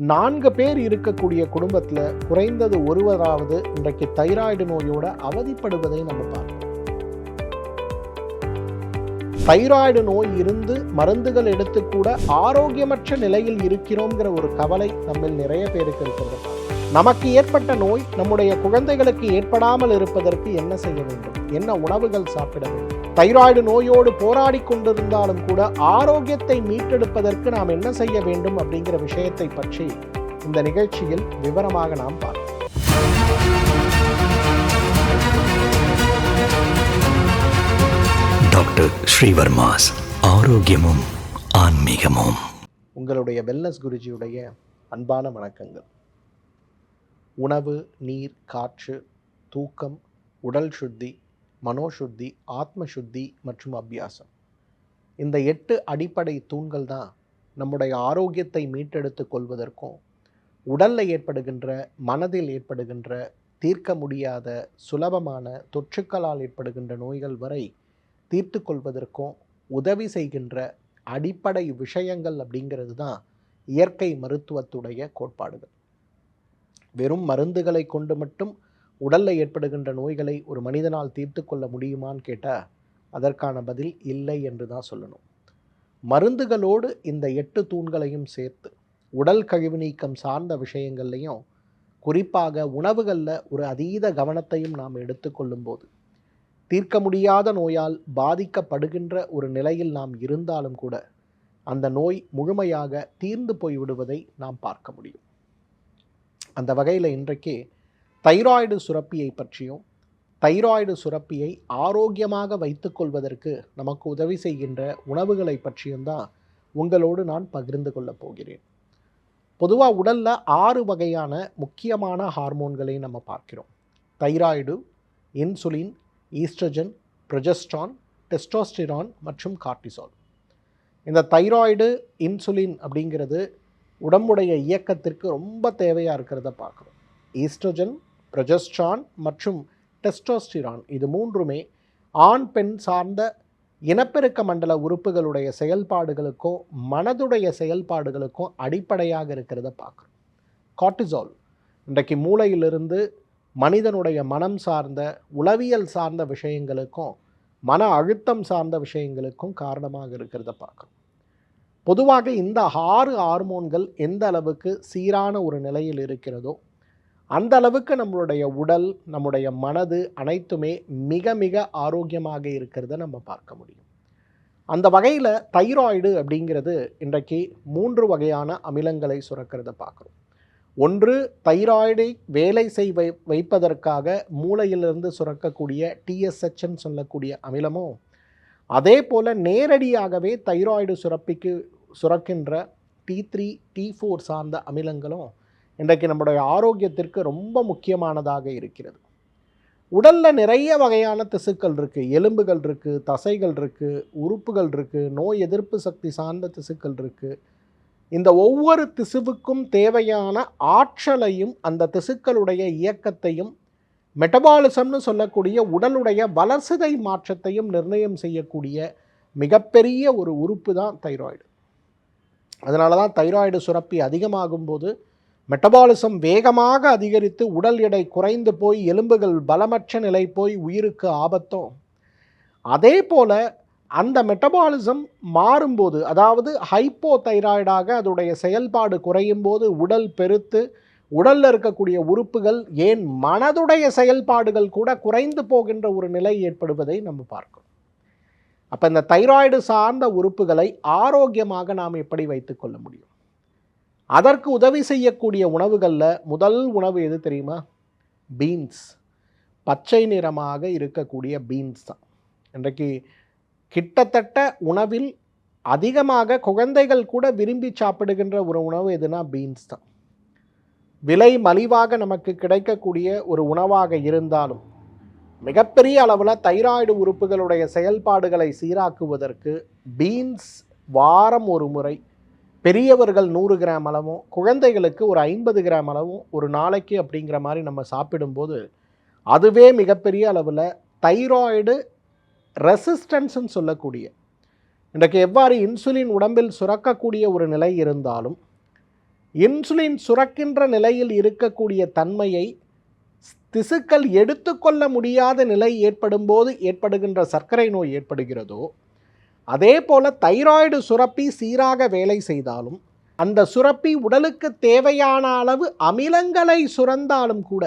நான்கு பேர் இருக்கக்கூடிய குடும்பத்தில் குறைந்தது ஒருவராவது இன்றைக்கு தைராய்டு நோயோட அவதிப்படுவதை நம்ம பார்க்கிறோம் தைராய்டு நோய் இருந்து மருந்துகள் எடுத்து கூட ஆரோக்கியமற்ற நிலையில் இருக்கிறோங்கிற ஒரு கவலை நம்மில் நிறைய பேருக்கு இருக்கிறது. நமக்கு ஏற்பட்ட நோய் நம்முடைய குழந்தைகளுக்கு ஏற்படாமல் இருப்பதற்கு என்ன செய்ய வேண்டும்? என்ன உணவுகள் சாப்பிட வேண்டும்? தைராய்டு நோயோடு போராடி கொண்டிருந்தாலும் கூட ஆரோக்கியத்தை மீட்டெடுப்பதற்கு நாம் என்ன செய்ய வேண்டும் அப்படிங்கிற விஷயத்தை பற்றி இந்த நிகழ்ச்சியில் விவரமாக நாம் பார்ப்போம். டாக்டர் ஸ்ரீவர்மாஸ் ஆரோக்கியமும் ஆன்மீகமும். உங்களுடைய வெல்னஸ் குருஜியுடைய அன்பான வணக்கங்கள். உணவு நீர் காற்று தூக்கம் உடல் சுத்தி மனோசுத்தி ஆத்ம சுத்தி மற்றும் அபியாசம். இந்த எட்டு அடிப்படை தூண்கள் தான் நம்முடைய ஆரோக்கியத்தை மீட்டெடுத்துக் கொள்வதற்கும் உடலில் ஏற்படுகின்ற மனதில் ஏற்படுகின்ற தீர்க்க முடியாத சுலபமான தொற்றுக்களால் ஏற்படுகின்ற நோய்கள் வரை தீர்த்து கொள்வதற்கும் உதவி செய்கின்ற அடிப்படை விஷயங்கள் அப்படிங்கிறது தான் இயற்கை மருத்துவத்துடைய கோட்பாடுகள். வெறும் மருந்துகளை கொண்டு மட்டும் உடலில் ஏற்படுகின்ற நோய்களை ஒரு மனிதனால் தீர்த்து கொள்ள முடியுமான்னு கேட்டால் அதற்கான பதில் இல்லை என்று தான் சொல்லணும். மருந்துகளோடு இந்த எட்டு தூண்களையும் சேர்த்து உடல் கழிவு நீக்கம் சார்ந்த விஷயங்கள்லையும் குறிப்பாக உணவுகளில் ஒரு அதீத கவனத்தையும் நாம் எடுத்துக்கொள்ளும் போது தீர்க்க முடியாத நோயால் பாதிக்கப்படுகின்ற ஒரு நிலையில் நாம் இருந்தாலும் கூட அந்த நோய் முழுமையாக தீர்ந்து போய்விடுவதை நாம் பார்க்க முடியும். அந்த வகையில் இன்றைக்கு தைராய்டு சுரப்பியை பற்றியும் தைராய்டு சுரப்பியை ஆரோக்கியமாக வைத்துக்கொள்வதற்கு நமக்கு உதவி செய்கின்ற உணவுகளை பற்றியும் தான் உங்களோடு நான் பகிர்ந்து கொள்ளப் போகிறேன். பொதுவாக உடலில் ஆறு வகையான முக்கியமான ஹார்மோன்களை நம்ம பார்க்கிறோம். Thyroid insulin oestrogen progesterone testosterone மற்றும் கார்டிசால். இந்த தைராய்டு இன்சுலின் அப்படிங்கிறது உடம்புடைய இயக்கத்திற்கு ரொம்ப தேவையாக இருக்கிறத பார்க்குறோம் ஈஸ்ட்ரஜன் ப்ரொஜெஸ்ட்ரான் மற்றும் டெஸ்டோஸ்டிரான் இது மூன்றுமே ஆண் பெண் சார்ந்த இனப்பெருக்க மண்டல உறுப்புகளுடைய செயல்பாடுகளுக்கும் மனதுடைய செயல்பாடுகளுக்கும் அடிப்படையாக இருக்கிறத பார்க்குறோம் கார்டிசால் இன்றைக்கு மூளையிலிருந்து மனிதனுடைய மனம் சார்ந்த உளவியல் சார்ந்த விஷயங்களுக்கும் மன அழுத்தம் சார்ந்த விஷயங்களுக்கும் காரணமாக இருக்கிறத பார்க்குறோம் பொதுவாக இந்த ஆறு ஹார்மோன்கள் எந்த அளவுக்கு சீரான ஒரு நிலையில் இருக்கிறதோ அந்த அளவுக்கு நம்மளுடைய உடல் நம்முடைய மனது அனைத்துமே மிக மிக ஆரோக்கியமாக இருக்கிறத நம்ம பார்க்க முடியும். அந்த வகையில் தைராய்டு அப்படிங்கிறது இன்றைக்கு மூன்று வகையான அமிலங்களை சுரக்கிறத பார்க்குறோம். ஒன்று தைராய்டை வேலை செய் வை வைப்பதற்காக மூளையிலிருந்து சுரக்கக்கூடிய டிஎஸ்ஹெச்ன்னு சொல்லக்கூடிய அமிலமும் அதே போல் நேரடியாகவே தைராய்டு சுரப்பிக்கு சுரக்கின்ற டி த்ரீ டி ஃபோர் சார்ந்த அமிலங்களும் இன்றைக்கு நம்முடைய ஆரோக்கியத்திற்கு ரொம்ப முக்கியமானதாக இருக்கிறது. உடலில் நிறைய வகையான திசுக்கள் இருக்குது எலும்புகள் இருக்குது தசைகள் இருக்குது உறுப்புகள் இருக்குது நோய் எதிர்ப்பு சக்தி சார்ந்த திசுக்கள் இருக்குது இந்த ஒவ்வொரு திசுவுக்கும் தேவையான ஆற்றலையும் அந்த திசுக்களுடைய இயக்கத்தையும் மெட்டபாலிசம்னு சொல்லக்கூடிய உடலுடைய வளர்சிதை மாற்றத்தையும் நிர்ணயம் செய்யக்கூடிய மிகப்பெரிய ஒரு உறுப்பு தான் தைராய்டு. அதனால தான் தைராய்டு சுரப்பி அதிகமாகும் போது மெட்டபாலிசம் வேகமாக அதிகரித்து உடல் எடை குறைந்து போய் எலும்புகள் பலமற்ற நிலை போய் உயிருக்கு ஆபத்தும். அதே போல் அந்த மெட்டபாலிசம் மாறும்போது அதாவது ஹைப்போ தைராய்டாக அதோடைய செயல்பாடு குறையும் போது உடல் பெருத்து உடலில் இருக்கக்கூடிய உறுப்புகள் ஏன் மனதுடைய செயல்பாடுகள் கூட குறைந்து போகின்ற ஒரு நிலை ஏற்படுவதை நம்ம பார்க்கிறோம். அப்போ இந்த தைராய்டு சார்ந்த உறுப்புகளை ஆரோக்கியமாக நாம் எப்படி வைத்துக்கொள்ள முடியும்? அதற்கு உதவி செய்யக்கூடிய உணவுகளில் முதல் உணவு எது தெரியுமா? பீன்ஸ். பச்சை நிறமாக இருக்கக்கூடிய பீன்ஸ் தான். இன்றைக்கு கிட்டத்தட்ட உணவில் அதிகமாக குழந்தைகள் கூட விரும்பி சாப்பிடுகின்ற ஒரு உணவு எதுனா பீன்ஸ் தான். விலை மலிவாக நமக்கு கிடைக்கக்கூடிய ஒரு உணவாக இருந்தாலும் மிகப்பெரிய அளவில் தைராய்டு உறுப்புகளுடைய செயல்பாடுகளை சீராக்குவதற்கு பீன்ஸ் வாரம் ஒரு முறை பெரியவர்கள் நூறு கிராம் அளவும் குழந்தைகளுக்கு ஒரு ஐம்பது கிராம் அளவும் ஒரு நாளைக்கு அப்படிங்கிற மாதிரி நம்ம சாப்பிடும்போது அதுவே மிகப்பெரிய அளவில் தைராய்டு ரெசிஸ்டன்ஸ்ன்னு சொல்லக்கூடிய இன்றைக்கு எவ்வாறு இன்சுலின் உடம்பில் சுரக்கக்கூடிய ஒரு நிலை இருந்தாலும் இன்சுலின் சுரக்கின்ற நிலையில் இருக்கக்கூடிய தன்மையை திசுக்கள் எடுத்துக்கொள்ள முடியாத நிலை ஏற்படும் போது ஏற்படுகின்ற சர்க்கரை நோய் ஏற்படுகிறதோ அதே போல் தைராய்டு சுரப்பி சீராக வேலை செய்தாலும் அந்த சுரப்பி உடலுக்கு தேவையான அளவு அமிலங்களை சுரந்தாலும் கூட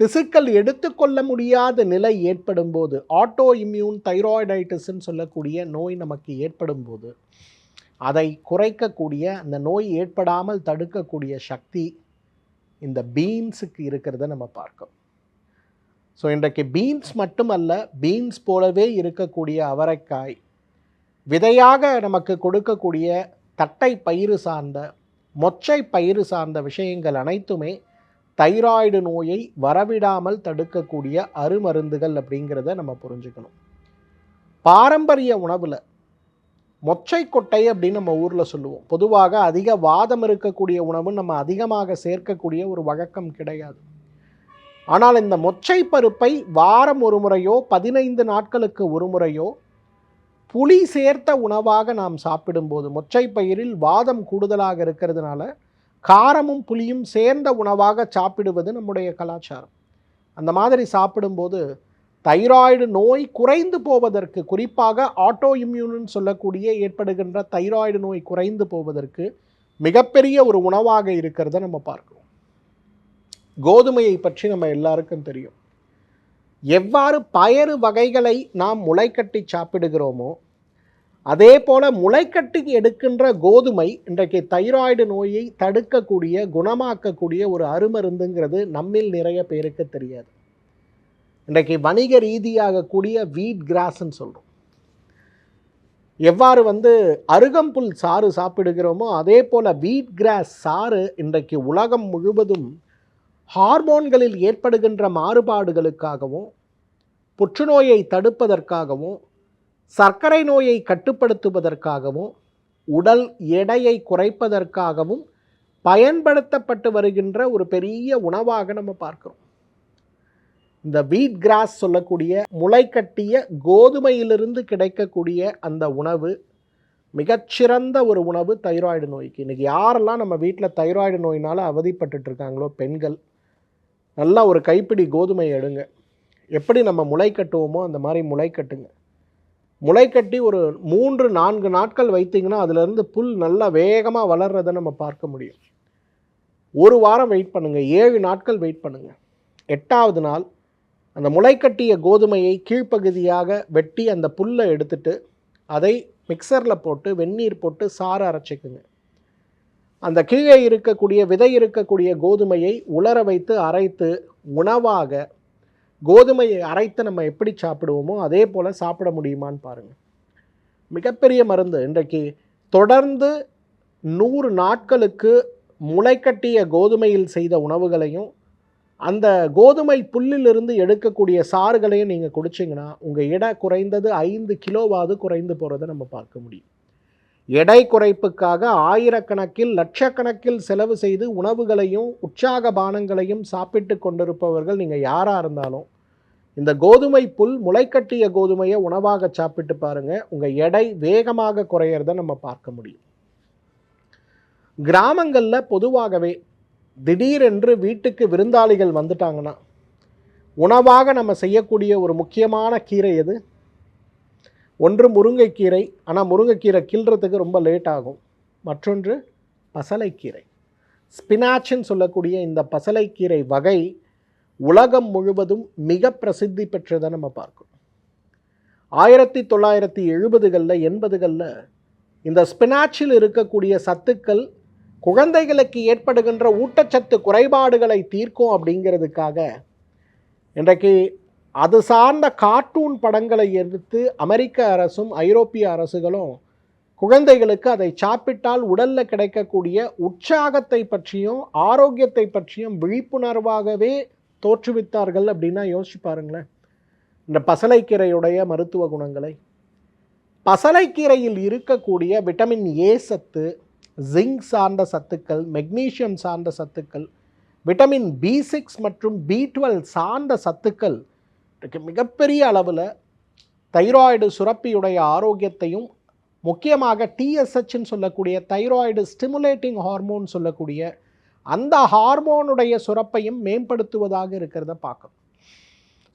திசுக்கள் எடுத்துக்கொள்ள முடியாத நிலை ஏற்படும் போது ஆட்டோ இம்யூன் தைராய்டைட்டிஸ்ன்னு சொல்லக்கூடிய நோய் நமக்கு ஏற்படும் போது அதை குறைக்கக்கூடிய அந்த நோய் ஏற்படாமல் தடுக்கக்கூடிய சக்தி இந்த பீன்ஸுக்கு இருக்கிறத நம்ம பார்க்கணும். ஸோ இன்றைக்கு பீன்ஸ் மட்டுமல்ல பீன்ஸ் போலவே இருக்கக்கூடிய அவரைக்காய் விதையாக நமக்கு கொடுக்கக்கூடிய தட்டை பயிறு சார்ந்த மொச்சை பயிறு சார்ந்த விஷயங்கள் அனைத்துமே தைராய்டு நோயை வரவிடாமல் தடுக்கக்கூடிய அருமருந்துகள் அப்படிங்கிறத நம்ம புரிஞ்சுக்கணும். பாரம்பரிய உணவில் மொச்சை கொட்டை அப்படின்னு நம்ம ஊரில் சொல்லுவோம். பொதுவாக அதிக வாதம் இருக்கக்கூடிய உணவு நம்ம அதிகமாக சேர்க்கக்கூடிய ஒரு வழக்கம் கிடையாது. ஆனால் இந்த மொச்சை பருப்பை வாரம் ஒரு முறையோ பதினைந்து நாட்களுக்கு ஒரு முறையோ புளி சேர்த்த உணவாக நாம் சாப்பிடும்போது மொச்சை பயிரில் வாதம் கூடுதலாக இருக்கிறதுனால காரமும் புளியும் சேர்ந்த உணவாக சாப்பிடுவது நம்முடைய கலாச்சாரம். அந்த மாதிரி சாப்பிடும்போது தைராய்டு நோய் குறைந்து போவதற்கு குறிப்பாக ஆட்டோ இம்யூன்னு சொல்லக்கூடிய ஏற்படுகின்ற தைராய்டு நோய் குறைந்து போவதற்கு மிகப்பெரிய ஒரு உணவாக இருக்கிறத நம்ம பார்க்கணும். கோதுமையை பற்றி நம்ம எல்லாருக்கும் தெரியும். எவ்வாறு பயறு வகைகளை நாம் முளைக்கட்டி சாப்பிடுகிறோமோ அதே போல் முளைக்கட்டி எடுக்கின்ற கோதுமை இன்றைக்கு தைராய்டு நோயை தடுக்கக்கூடிய குணமாக்கக்கூடிய ஒரு அருமருந்துங்கிறது நம்மில் நிறைய பேருக்கு தெரியாது. இன்றைக்கு வணிக ரீதியாக கூடிய வீட் கிராஸ்ன்னு சொல்கிறோம் எவ்வாறு வந்து அருகம்புல் சாறு சாப்பிடுகிறோமோ அதே போல் வீட் கிராஸ் சாறு இன்றைக்கு உலகம் முழுவதும் ஹார்மோன்களில் ஏற்படுகின்ற மாறுபாடுகளுக்காகவும் புற்றுநோயை தடுப்பதற்காகவும் சர்க்கரை நோயை கட்டுப்படுத்துவதற்காகவும் உடல் எடையை குறைப்பதற்காகவும் பயன்படுத்தப்பட்டு வருகின்ற ஒரு பெரிய உணவாக நம்ம பார்க்குறோம். இந்த வீட் கிராஸ் சொல்லக்கூடிய முளைக்கட்டிய கோதுமையிலிருந்து கிடைக்கக்கூடிய அந்த உணவு மிகச்சிறந்த ஒரு உணவு தைராய்டு நோய்க்கு. இன்றைக்கி யாரெல்லாம் நம்ம வீட்டில் தைராய்டு நோயினால் அவதிப்பட்டு இருக்காங்களோ பெண்கள் நல்லா ஒரு கைப்பிடி கோதுமை எடுங்க. எப்படி நம்ம முளை கட்டுவோமோ அந்த மாதிரி முளை கட்டுங்க. முளை கட்டி ஒரு மூன்று நான்கு நாட்கள் வைத்தீங்கன்னா அதுலேருந்து புல் நல்லா வேகமாக வளர்றதை நம்ம பார்க்க முடியும். ஒரு வாரம் வெயிட் பண்ணுங்கள் ஏழு நாட்கள் வெயிட் பண்ணுங்கள் எட்டாவது நாள் அந்த முளைக்கட்டிய கோதுமையை கீழ்ப்பகுதியாக வெட்டி அந்த புல்லை எடுத்துட்டு அதை மிக்சரில் போட்டு வெந்நீர் போட்டு சாறு அரைச்சிக்குங்க. அந்த கீழே இருக்கக்கூடிய விதை இருக்கக்கூடிய கோதுமையை உலர வைத்து அரைத்து உணவாக கோதுமையை அரைத்து நம்ம எப்படி சாப்பிடுவோமோ அதே போல் சாப்பிட முடியுமான்னு பாருங்கள் மிகப்பெரிய மருந்து இன்றைக்கு. தொடர்ந்து நூறு நாட்களுக்கு முளைக்கட்டிய கோதுமையில் செய்த உணவுகளையும் அந்த கோதுமை புல்லிலிருந்து எடுக்கக்கூடிய சாறுகளையும் நீங்கள் குடிச்சிங்கன்னா உங்கள் எடை குறைந்தது ஐந்து கிலோவாவது குறைந்து போகிறத நம்ம பார்க்க முடியும். எடை குறைப்புக்காக ஆயிரக்கணக்கில் லட்சக்கணக்கில் செலவு செய்து உணவுகளையும் உற்சாக பானங்களையும் சாப்பிட்டு கொண்டிருப்பவர்கள் நீங்கள் யாராக இருந்தாலும் இந்த கோதுமை புல் முளைக்கட்டிய கோதுமையை உணவாக சாப்பிட்டு பாருங்கள் உங்கள் எடை வேகமாக குறையிறத நம்ம பார்க்க முடியும். கிராமங்களில் பொதுவாகவே திடீரென்று வீட்டுக்கு விருந்தாளிகள் வந்துட்டாங்கன்னா உணவாக நம்ம செய்யக்கூடிய ஒரு முக்கியமான கீரை எது? ஒன்று முருங்கைக்கீரை ஆனால் முருங்கைக்கீரை கிள்றதுக்கு ரொம்ப லேட் ஆகும். மற்றொன்று பசலைக்கீரை. ஸ்பினாச்சுன்னு சொல்லக்கூடிய இந்த பசலைக்கீரை வகை உலகம் முழுவதும் மிக பிரசித்தி பெற்றதை நம்ம பார்க்கணும். ஆயிரத்தி தொள்ளாயிரத்தி எழுபதுகளில் எண்பதுகளில் இந்த ஸ்பினாச்சில் இருக்கக்கூடிய சத்துக்கள் குழந்தைகளுக்கு ஏற்படுகின்ற ஊட்டச்சத்து குறைபாடுகளை தீர்க்கும் அப்படிங்கிறதுக்காக இன்றைக்கு அது சார்ந்த கார்ட்டூன் படங்களை எடுத்து அமெரிக்க அரசும் ஐரோப்பிய அரசுகளும் குழந்தைகளுக்கு அதை சாப்பிட்டால் உடலில் கிடைக்கக்கூடிய உற்சாகத்தை பற்றியும் ஆரோக்கியத்தை பற்றியும் விழிப்புணர்வாகவே தோற்றுவித்தார்கள் அப்படின்னா யோசிச்சு பாருங்களேன். இந்த பசலைக்கீரையுடைய மருத்துவ குணங்களை. பசலைக்கீரையில் இருக்கக்கூடிய விட்டமின் ஏ சத்து ஜிங்க் சார்ந்த சத்துக்கள் மெக்னீஷியம் சார்ந்த சத்துக்கள் விட்டமின் பி சிக்ஸ் மற்றும் பி டுவெல் சார்ந்த சத்துக்கள் இன்றைக்கு மிகப்பெரிய அளவில் தைராய்டு சுரப்பியுடைய ஆரோக்கியத்தையும் முக்கியமாக டிஎஸ்ஹெச்னு சொல்லக்கூடிய தைராய்டு ஸ்டிமுலேட்டிங் ஹார்மோன் சொல்லக்கூடிய அந்த ஹார்மோனுடைய சுரப்பையும் மேம்படுத்துவதாக இருக்கிறத பார்க்கணும்.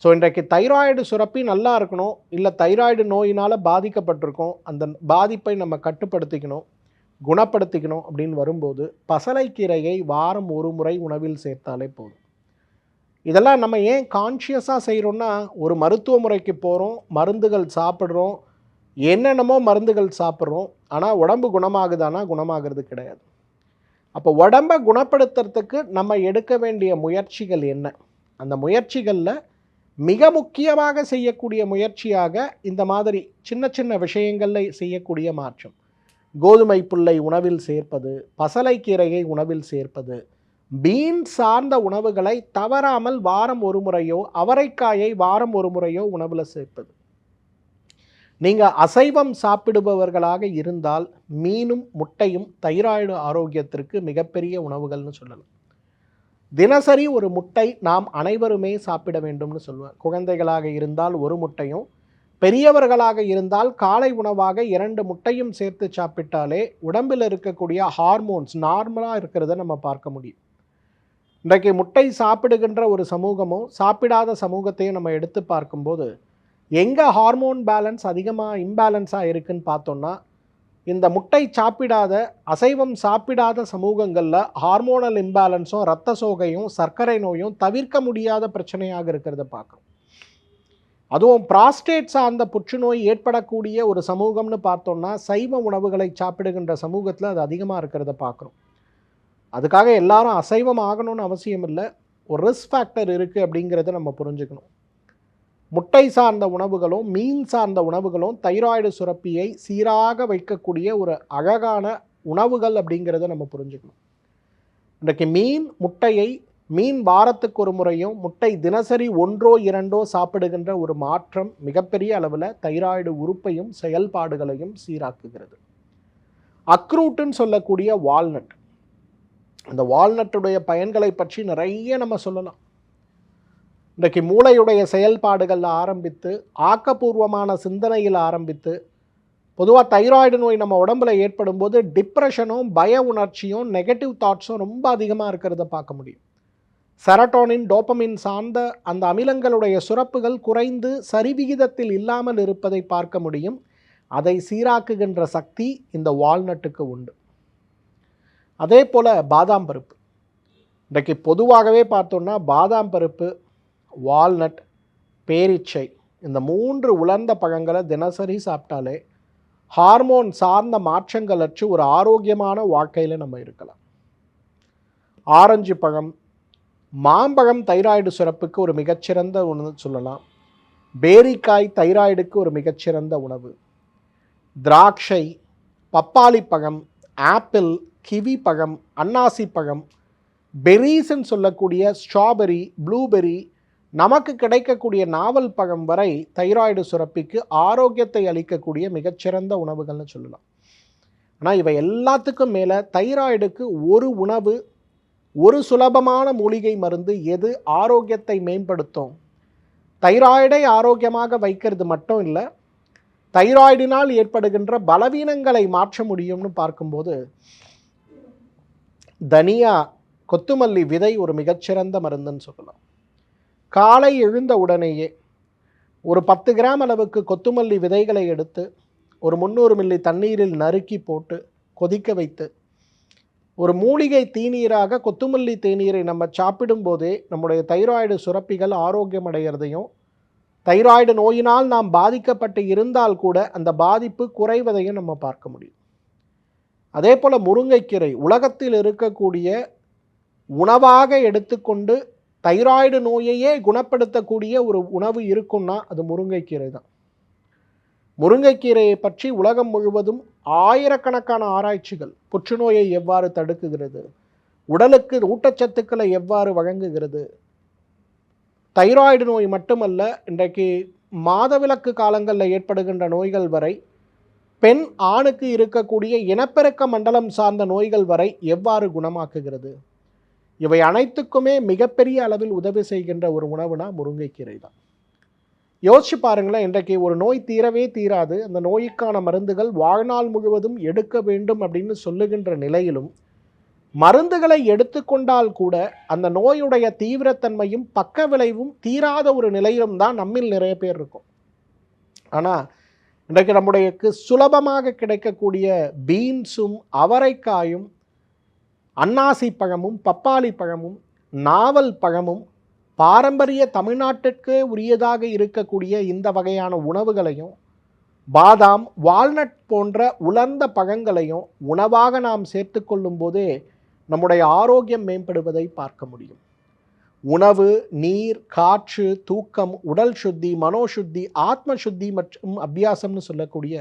ஸோ இன்றைக்கு தைராய்டு சுரப்பி நல்லா இருக்கணும் இல்லை தைராய்டு நோயினால் பாதிக்கப்பட்டிருக்கோம் அந்த பாதிப்பை நம்ம கட்டுப்படுத்திக்கணும் குணப்படுத்திக்கணும் அப்படின்னு வரும்போது பசலைக்கீரையை வாரம் ஒரு முறை உணவில் சேர்த்தாலே போதும். இதெல்லாம் நம்ம ஏன் கான்ஷியஸாக செய்கிறோன்னா ஒரு மருத்துவ முறைக்கு போகிறோம் மருந்துகள் சாப்பிட்றோம் என்னென்னமோ மருந்துகள் சாப்பிட்றோம் ஆனால் உடம்பு குணமாகுதானா குணமாகிறது கிடையாது. அப்போ உடம்பை குணப்படுத்துறதுக்கு நம்ம எடுக்க வேண்டிய முயற்சிகள் என்ன? அந்த முயற்சிகளில் மிக முக்கியமாக செய்யக்கூடிய முயற்சியாக இந்த மாதிரி சின்ன சின்ன விஷயங்களில் செய்யக்கூடிய மாற்றம். கோதுமை புல்லை உணவில் சேர்ப்பது பசலைக்கீரையை உணவில் சேர்ப்பது பீன் சார்ந்த உணவுகளை தவறாமல் வாரம் ஒரு முறையோ அவரைக்காயை வாரம் ஒரு முறையோ உணவில் சேர்ப்பது. நீங்கள் அசைவம் சாப்பிடுபவர்களாக இருந்தால் மீனும் முட்டையும் தைராய்டு ஆரோக்கியத்திற்கு மிகப்பெரிய உணவுகள்னு சொல்லலாம். தினசரி ஒரு முட்டை நாம் அனைவருமே சாப்பிட வேண்டும்னு சொல்லுவேன் குழந்தைகளாக இருந்தால் ஒரு முட்டையும் பெரியவர்களாக இருந்தால் காலை உணவாக இரண்டு முட்டையும் சேர்த்து சாப்பிட்டாலே உடம்பில் இருக்கக்கூடிய ஹார்மோன்ஸ் நார்மலாக இருக்கிறத நம்ம பார்க்க முடியும். இன்றைக்கு முட்டை சாப்பிடுகின்ற ஒரு சமூகமும் சாப்பிடாத சமூகத்தையும் நம்ம எடுத்து பார்க்கும்போது எங்கே ஹார்மோன் பேலன்ஸ் அதிகமாக இம்பேலன்ஸாக இருக்குன்னு பார்த்தோம்னா இந்த முட்டை சாப்பிடாத அசைவம் சாப்பிடாத சமூகங்களில் ஹார்மோனல் இம்பேலன்ஸும் இரத்த சோகையும் சர்க்கரை நோயும் தவிர்க்க முடியாத பிரச்சனையாக இருக்கிறத பார்க்குறோம். அதுவும் பிராஸ்டேட் சார்ந்த புற்றுநோய் ஏற்படக்கூடிய ஒரு சமூகம்னு பார்த்தோம்னா சைவ உணவுகளை சாப்பிடுகின்ற சமூகத்தில் அது அதிகமாக இருக்கிறத பார்க்குறோம். அதுக்காக எல்லாரும் அசைவம் ஆகணும்னு அவசியம் இல்லை. ஒரு ரிஸ்க் ஃபேக்டர் இருக்குது அப்படிங்கிறத நம்ம புரிஞ்சுக்கணும். முட்டை சார்ந்த உணவுகளும் மீன் சார்ந்த உணவுகளும் தைராய்டு சுரப்பியை சீராக வைக்கக்கூடிய ஒரு அழகான உணவுகள் அப்படிங்கிறத நம்ம புரிஞ்சுக்கணும். இன்றைக்கு மீன் முட்டையை மீன் வாரத்துக்கு ஒரு முறையும் முட்டை தினசரி ஒன்றோ இரண்டோ சாப்பிடுகின்ற ஒரு மாற்றம் மிகப்பெரிய அளவில் தைராய்டு உறுப்பையும் செயல்பாடுகளையும் சீராக்குகிறது. அக்ரூட்டுன்னு சொல்லக்கூடிய வால்நட். அந்த வால்நட்டுடைய பயன்களை பற்றி நிறைய நம்ம சொல்லலாம். இன்றைக்கு மூளையுடைய செயல்பாடுகளில் ஆரம்பித்து ஆக்கப்பூர்வமான சிந்தனையில் ஆரம்பித்து பொதுவாக தைராய்டு நோய் நம்ம உடம்புல ஏற்படும் போது டிப்ரெஷனும் பய உணர்ச்சியும் நெகட்டிவ் தாட்ஸும் ரொம்ப அதிகமாக இருக்கிறத பார்க்க முடியும். செரட்டோனின் டோப்பமின் சார்ந்த அந்த அமிலங்களுடைய சுரப்புகள் குறைந்து சரிவிகிதத்தில் இல்லாமல் இருப்பதை பார்க்க முடியும். அதை சீராக்குகின்ற சக்தி இந்த வால்நட்டுக்கு உண்டு. அதே போல் பாதாம் பருப்பு. இன்றைக்கு பொதுவாகவே பார்த்தோன்னா பாதாம் பருப்பு வால்நட் பேரிச்சை இந்த மூன்று உலர்ந்த பழங்களை தினசரி சாப்பிட்டாலே ஹார்மோன் சார்ந்த மாற்றங்கள் அற்று ஒரு ஆரோக்கியமான வாழ்க்கையில் நம்ம இருக்கலாம். ஆரஞ்சு பழம் மாம்பழம் தைராய்டு சுரப்புக்கு ஒரு மிகச்சிறந்த உணவு சொல்லலாம். பேரிக்காய் தைராய்டுக்கு ஒரு மிகச்சிறந்த உணவு. திராட்சை பப்பாளி பழம் ஆப்பிள் கிவி பழம் அன்னாசி பழம் பெர்ரீஸ்ன்னு சொல்லக்கூடிய ஸ்ட்ராபெரி ப்ளூபெரி நமக்கு கிடைக்கக்கூடிய நாவல் பழம் வரை தைராய்டு சுரப்பிக்கு ஆரோக்கியத்தை அளிக்கக்கூடிய மிகச்சிறந்த உணவுகள்னு சொல்லலாம். ஆனால் இவை எல்லாத்துக்கும் மேலே தைராய்டுக்கு ஒரு உணவு ஒரு சுலபமான மூலிகை மருந்து எது ஆரோக்கியத்தை மேம்படுத்தும்? தைராய்டை ஆரோக்கியமாக வைக்கிறது மட்டும் இல்லை தைராய்டினால் ஏற்படுகின்ற பலவீனங்களை மாற்ற முடியும்னு பார்க்கும்போது தனியா கொத்துமல்லி விதை ஒரு மிகச்சிறந்த மருந்துன்னு சொல்லலாம். காலை எழுந்த உடனேயே ஒரு பத்து கிராம் அளவுக்கு கொத்துமல்லி விதைகளை எடுத்து ஒரு முந்நூறு மில்லி தண்ணீரில் நறுக்கி போட்டு கொதிக்க வைத்து ஒரு மூலிகை தீநீராக கொத்துமல்லி தேநீரை நம்ம சாப்பிடும்போதே நம்முடைய தைராய்டு சுரப்பிகள் ஆரோக்கியம் அடைகிறதையும் தைராய்டு நோயினால் நாம் பாதிக்கப்பட்டு இருந்தால் கூட அந்த பாதிப்பு குறைவதையும் நம்ம பார்க்க முடியும். அதே போல் முருங்கைக்கீரை உலகத்தில் இருக்கக்கூடிய உணவாக எடுத்துக்கொண்டு தைராய்டு நோயையே குணப்படுத்தக்கூடிய ஒரு உணவு இருக்குன்னா அது முருங்கைக்கீரை தான். முருங்கைக்கீரையை பற்றி உலகம் முழுவதும் ஆயிரக்கணக்கான ஆராய்ச்சிகள் புற்றுநோயை எவ்வாறு தடுக்குகிறது உடலுக்கு ஊட்டச்சத்துக்களை எவ்வாறு வழங்குகிறது தைராய்டு நோய் மட்டுமல்ல இன்றைக்கு மாதவிலக்கு காலங்களில் ஏற்படுகின்ற நோய்கள் வரை பெண் ஆணுக்கு இருக்கக்கூடிய இனப்பெருக்க மண்டலம் சார்ந்த நோய்கள் வரை எவ்வாறு குணமாக்குகிறது? இவை அனைத்துக்குமே மிகப்பெரிய அளவில் உதவி செய்கின்ற ஒரு உணவுனா முருங்கைக்கீரை தான் யோசிச்சு பாருங்களேன் இன்றைக்கு ஒரு நோய் தீரவே தீராது. அந்த நோய்க்கான மருந்துகள் வாழ்நாள் முழுவதும் எடுக்க வேண்டும் அப்படின்னு சொல்லுகின்ற நிலையிலும் மருந்துகளை எடுத்துக்கொண்டால் கூட அந்த நோயுடைய தீவிரத்தன்மையும் பக்க விளைவும் தீராத ஒரு நிலையிலும் தான் நம்மில் நிறைய பேர் இருக்கும். ஆனால் இன்றைக்கு நம்முடையக்கு சுலபமாக கிடைக்கக்கூடிய பீன்ஸும் அவரைக்காயும் அன்னாசி பழமும் பப்பாளி பழமும் நாவல் பழமும் பாரம்பரிய தமிழ்நாட்டிற்கே உரியதாக இருக்கக்கூடிய இந்த வகையான உணவுகளையும் பாதாம் வால்நட் போன்ற உலர்ந்த பழங்களையும் உணவாக நாம் சேர்த்துக்கொள்ளும் போதே நம்முடைய ஆரோக்கியம் மேம்படுவதை பார்க்க முடியும். உணவு நீர் காற்று தூக்கம் உடல் சுத்தி மனோசுத்தி ஆத்ம சுத்தி மற்றும் அபியாசம்னு சொல்லக்கூடிய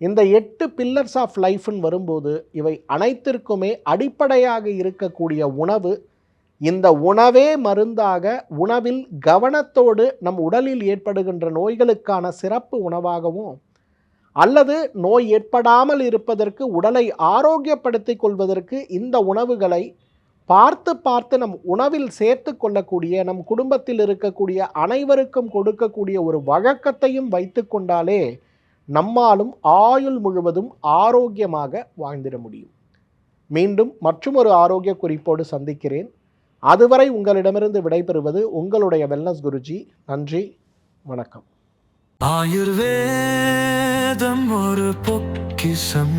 இந்த எட்டு பில்லர்ஸ் ஆஃப் லைஃப்னு வரும்போது இவை அனைத்திற்குமே அடிப்படையாக இருக்கக்கூடிய உணவு. இந்த உணவே மருந்தாக உணவில் கவனத்தோடு நம் உடலில் ஏற்படுகின்ற நோய்களுக்கான சிறப்பு உணவாகவும் அல்லது நோய் ஏற்படாமல் இருப்பதற்கு உடலை ஆரோக்கியப்படுத்திக் கொள்வதற்கு இந்த உணவுகளை பார்த்து பார்த்து நம் உணவில் சேர்த்து கொள்ளக்கூடிய நம் குடும்பத்தில் இருக்கக்கூடிய அனைவருக்கும் கொடுக்கக்கூடிய ஒரு வழக்கத்தையும் வைத்து கொண்டாலே நம்மாலும் ஆயுள் முழுவதும் ஆரோக்கியமாக வாழ்ந்திட முடியும். மீண்டும் மற்றொரு ஆரோக்கிய குறிப்போடு சந்திக்கிறேன். அதுவரை உங்களிடமிருந்து விடைபெறுவது உங்களுடைய வெல்னஸ் குருஜி. நன்றி வணக்கம். ஆயுர்வேதம் ஒரு பொக்கிசம்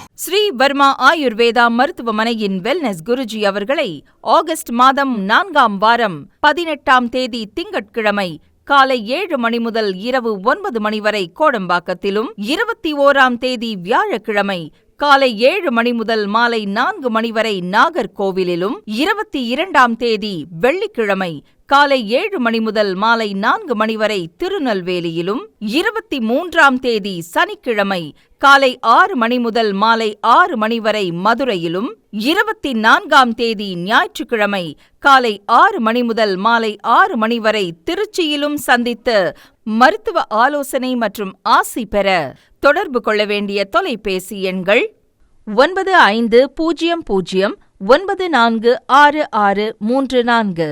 ஸ்ரீ வர்மா ஆயுர்வேதா மருத்துவமனையின் வெல்னஸ் குருஜி அவர்களை ஆகஸ்ட் மாதம் நான்காம் வாரம் பதினெட்டாம் தேதி திங்கட்கிழமை காலை ஏழு மணி முதல் இரவு ஒன்பது மணி வரை கோடம்பாக்கத்திலும் இருபத்தி ஓராம் தேதி வியாழக்கிழமை காலை ஏழு மணி முதல் மாலை நான்கு மணி வரை நாகர்கோவிலிலும் இருபத்தி இரண்டாம் தேதி வெள்ளிக்கிழமை காலை ஏழு மணி முதல் மாலை நான்கு மணி வரை திருநெல்வேலியிலும் இருபத்தி மூன்றாம் தேதி சனிக்கிழமை காலை ஆறு மணி முதல் மாலை ஆறு மணி வரை மதுரையிலும் இருபத்தி நான்காம் தேதி ஞாயிற்றுக்கிழமை காலை ஆறு மணி முதல் மாலை ஆறு மணி வரை திருச்சியிலும் சந்தித்து மருத்துவ ஆலோசனை மற்றும் ஆசி பெற தொடர்பு கொள்ள வேண்டிய தொலைபேசி எண்கள் ஒன்பது ஐந்து பூஜ்ஜியம் பூஜ்ஜியம் ஒன்பது நான்கு ஆறு ஆறு மூன்று நான்கு.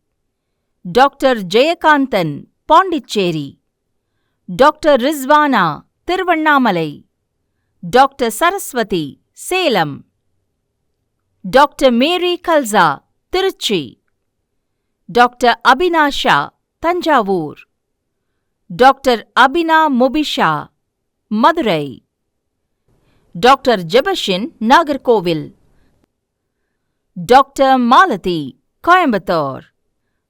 Doctor Jayakanthan Pondicherry. Doctor Rizwana Tiruvannamalai. Doctor Saraswathi Salem. Doctor Mary Khalsa Tiruchi. Doctor Abinasha Thanjavur. Doctor Abina Mubisha Madurai. Doctor Jebashin Nagercoil. Doctor Malathi Coimbatore.